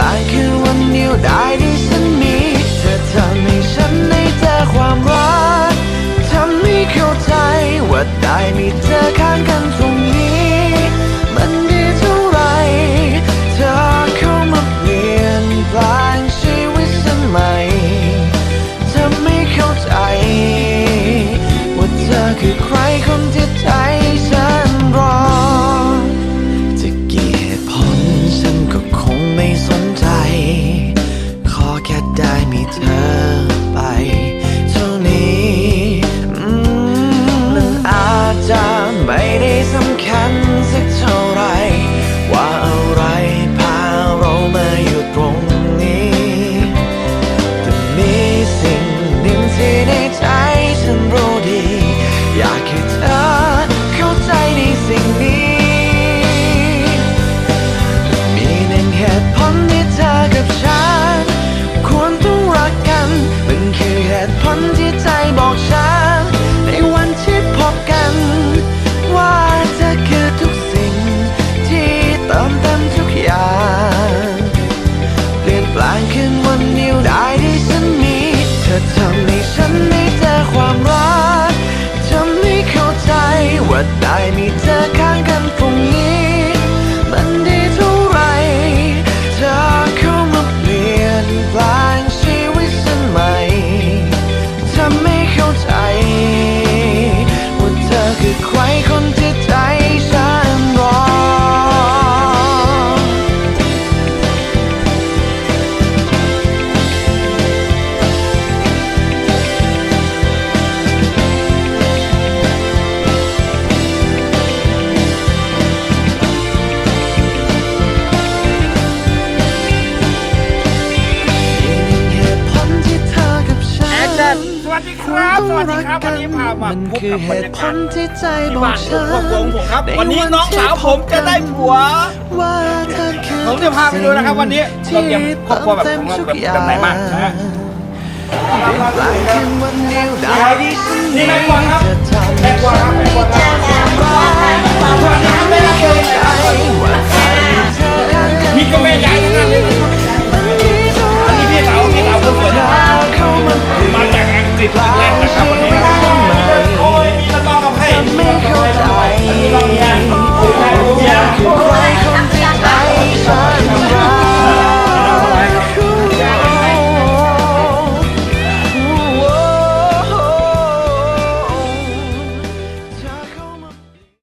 ลายคืนวันเดียวได้ที่ฉันมีเธอทำให้ฉันได้เจอความรักทำให้เข้าใจว่าได้มีเธอข้างกันทุก ว่ได้มีเธอข้างกันตรงนี้ มันดีเท่าไรเธอเข้ามาเปลี่ยนแปลงชีวิตฉันใหม่ทำให้เข้าใจ วัสดีครับ สวัสดีครับ วันนี้พามาพบกับบรรยากาศที่ใจบอกฉันของผมครับ วันนี้น้องสาวผมจะได้ผัวผมจะพาไปดูนะครับ วันนี้เตรียมครอบครัวแบบของเราแบบไหนมากนะะนี่แม่กวางครับแม่กวาง